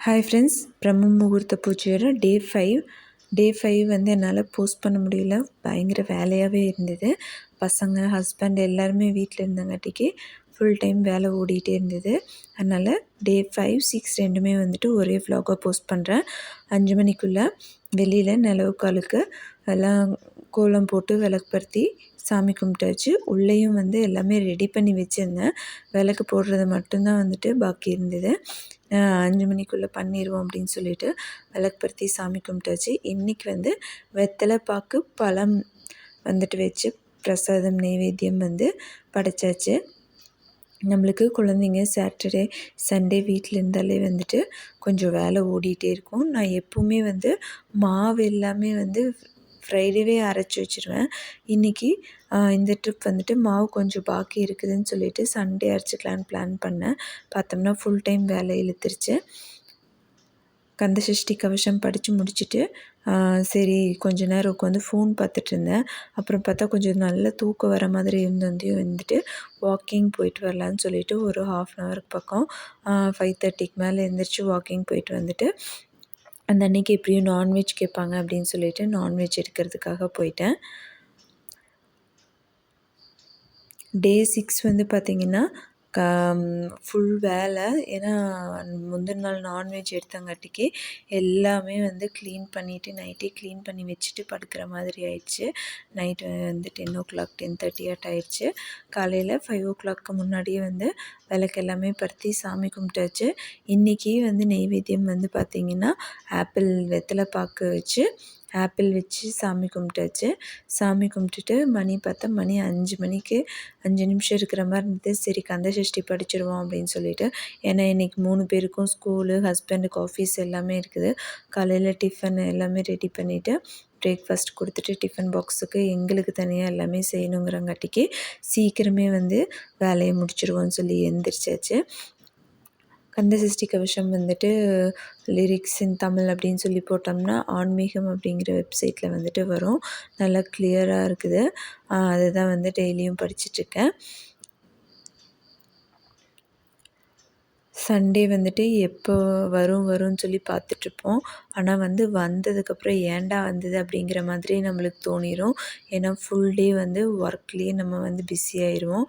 Hi friends பிரம்ம முகூர்த்த பூஜையோட day five day five வந்து என்னால் போஸ்ட் பண்ண முடியல. பயங்கர வேலையாகவே இருந்தது. பசங்க ஹஸ்பண்ட் எல்லாருமே வீட்டில் இருந்தங்காட்டிக்கு ஃபுல் டைம் வேலை ஓடிட்டே இருந்தது. அதனால் டே ஃபைவ் சிக்ஸ் ரெண்டுமே வந்துட்டு ஒரே ஃப்ளாகாக போஸ்ட் பண்ணுறேன் அஞ்சு மணிக்குள்ளே வெளியில் நிலவுக்காலுக்கு எல்லாம் கோலம் போட்டு விளக்குப்படுத்தி சாமி கும்பிட்டாச்சு. உள்ளேயும் வந்து எல்லாமே ரெடி பண்ணி வச்சுருந்தேன். விளக்கு போடுறது மட்டும்தான் வந்துட்டு பாக்கி இருந்தது. அஞ்சு மணிக்குள்ளே பண்ணிடுவோம் அப்படின்னு சொல்லிட்டு விளக்குப்படுத்தி சாமி கும்பிட்டாச்சு. இன்றைக்கி வந்து வெத்தலை பாக்கு பழம் வந்துட்டு வச்சு பிரசாதம் நைவேத்தியம் வந்து படைச்சாச்சு. நம்மளுக்கு குழந்தைங்க சாட்டர்டே சண்டே வீட்டில் இருந்தாலே வந்துட்டு கொஞ்சம் வேலை ஓடிட்டே இருக்கும். நான் எப்போவுமே வந்து மாவு எல்லாமே வந்து ஃப்ரைடேவே அரைச்சி வச்சுருவேன். இன்றைக்கி இந்த ட்ரிப் வந்துட்டு மாவு கொஞ்சம் பாக்கி இருக்குதுன்னு சொல்லிட்டு சண்டே அரைச்சிக்கலான்னு பிளான் பண்ணேன். பார்த்தோம்னா ஃபுல் டைம் வேலை இழுத்துருச்சு. கந்தசஷ்டி கவசம் படித்து முடிச்சுட்டு சரி கொஞ்ச நேரம் உட்காந்து ஃபோன் பார்த்துட்டு இருந்தேன். அப்புறம் பார்த்தா கொஞ்சம் நல்ல தூக்கம் வர மாதிரி இருந்தோந்தையும் வந்துட்டு வாக்கிங் போயிட்டு வரலான்னு சொல்லிட்டு ஒரு ஹாஃப் அன் ஹவருக்கு பக்கம் ஃபைவ் தேர்ட்டிக்கு மேலே எழுந்திரிச்சு வாக்கிங் போயிட்டு வந்துட்டு அந்த அன்றைக்கி எப்படியும் நான்வெஜ் கேட்பாங்க அப்படின்னு சொல்லிட்டு நான்வெஜ் எடுக்கிறதுக்காக போயிட்டேன். டே சிக்ஸ் வந்து பார்த்திங்கன்னா க ஃபுல் வேலை. ஏன்னா முந்தின நாள் நான்வெஜ் எடுத்தங்காட்டிக்கு எல்லாமே வந்து க்ளீன் பண்ணிவிட்டு நைட்டே க்ளீன் பண்ணி வச்சுட்டு படுக்கிற மாதிரி ஆயிடுச்சு. நைட்டு வந்து ten o'clock ten thirty ஆட் ஆயிடுச்சு. காலையில் ஃபைவ் ஓ கிளாக்கு முன்னாடியே வந்து விளக்கு எல்லாமே பருத்தி சாமி கும்பிட்டாச்சு. இன்றைக்கி வந்து நெய்வேத்தியம் வந்து பார்த்திங்கன்னா ஆப்பிள் வெத்தலை பாக்கு வச்சு ஆப்பிள் வச்சு சாமி கும்பிட்டாச்சு. சாமி கும்பிட்டுட்டு மணி பார்த்தா மணி அஞ்சு மணிக்கு அஞ்சு நிமிஷம் இருக்கிற மாதிரி இருந்தது. சரி கந்த சஷ்டி படிச்சிருவோம் அப்படின்னு சொல்லிட்டு. ஏன்னா இன்றைக்கி மூணு பேருக்கும் ஸ்கூலு ஹஸ்பண்டுக்கு ஆஃபீஸ் எல்லாமே இருக்குது. காலையில் டிஃபன் எல்லாமே ரெடி பண்ணிவிட்டு பிரேக்ஃபாஸ்ட் கொடுத்துட்டு டிஃபன் பாக்ஸுக்கு எங்களுக்கு தனியாக எல்லாமே செய்யணுங்கிறங்காட்டிக்கு சீக்கிரமே வந்து வேலையை முடிச்சிருவோன்னு சொல்லி எந்திரிச்சாச்சு. கந்தசஷ்டி கவசம் வந்துட்டு லிரிக்ஸ் இன் தமிழ் அப்படின்னு சொல்லி போட்டோம்னா ஆன்மீகம் அப்படிங்கிற வெப்சைட்டில் வந்துட்டு வரும். நல்லா கிளியராக இருக்குது. அதுதான் வந்து டெய்லியும் படிச்சிட்ருக்கேன் சண்டே வந்துட்டு எப்போ வரும் வரும்னு சொல்லி பார்த்துட்ருப்போம். ஆனால் வந்து வந்ததுக்கப்புறம் ஏன்டா வந்தது அப்படிங்கிற மாதிரி நம்மளுக்கு தோணிடும் ஏன்னா ஃபுல் டே வந்து ஒர்க்லேயே நம்ம வந்து பிஸி ஆயிடுவோம்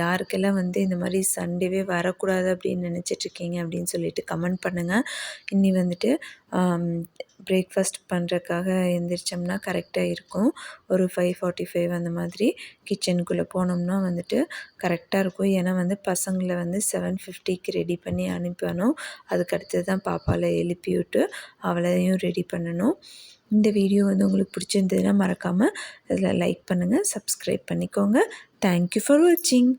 யாருக்கெல்லாம் வந்து இந்த மாதிரி சண்டேவே வரக்கூடாது அப்படின்னு நினச்சிட்ருக்கீங்க அப்படின்னு சொல்லிட்டு கமெண்ட் பண்ணுங்கள் இன்னி வந்துட்டு பிரேக்ஃபாஸ்ட் பண்ணுறக்காக எழுந்திரிச்சோம்னா கரெக்டாக இருக்கும். ஒரு ஃபைவ் ஃபார்ட்டி ஃபைவ் அந்த மாதிரி கிச்சனுக்குள்ளே போனோம்னா வந்துட்டு கரெக்டாக இருக்கும். ஏன்னா வந்து பசங்களை வந்து செவன் ஃபிஃப்டிக்கு ரெடி பண்ணி அனுப்பணும். அதுக்கடுத்து தான் பாப்பாவில் எழுப்பி விட்டு அவளையும் ரெடி பண்ணணும். இந்த வீடியோ வந்து உங்களுக்கு பிடிச்சிருந்ததுன்னா மறக்காமல் இதில் லைக் பண்ணுங்கள் சப்ஸ்கிரைப் பண்ணிக்கோங்க. தேங்க்யூ ஃபார் வாட்சிங்